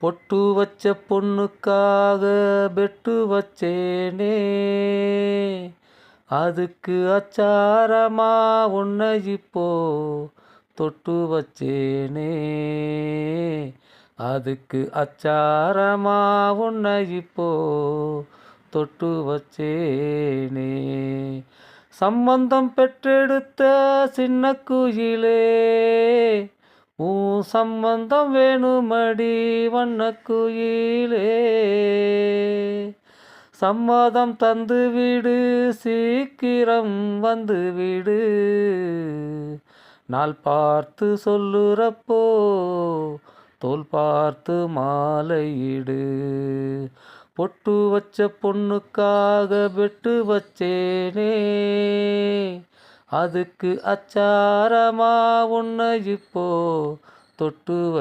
பொட்டு வச்ச பொண்ணுக்காக பெட்டு வச்சேனே. அதுக்கு அச்சாரமா உன்னை இப்போ தொட்டு வச்சேனே. அதுக்கு அச்சாரமா உன்னை இப்போ தொட்டு வச்சேனே. சம்பந்தம் பெற்றெடுத்த சின்ன குயிலே உன் சம்பந்தம் வேணுமடி வண்ண குயிலே சம்மதம் தந்து விடு சீக்கிரம் வந்து விடு நாள் பார்த்து சொல்லுறப்போ தோல் பார்த்து மாலையிடு. பொட்டு வச்ச பொண்ணுக்காக வெட்டு வச்சேனே. அதுக்கு அச்சாரமா உன்னை இப்போ தொட்டு வ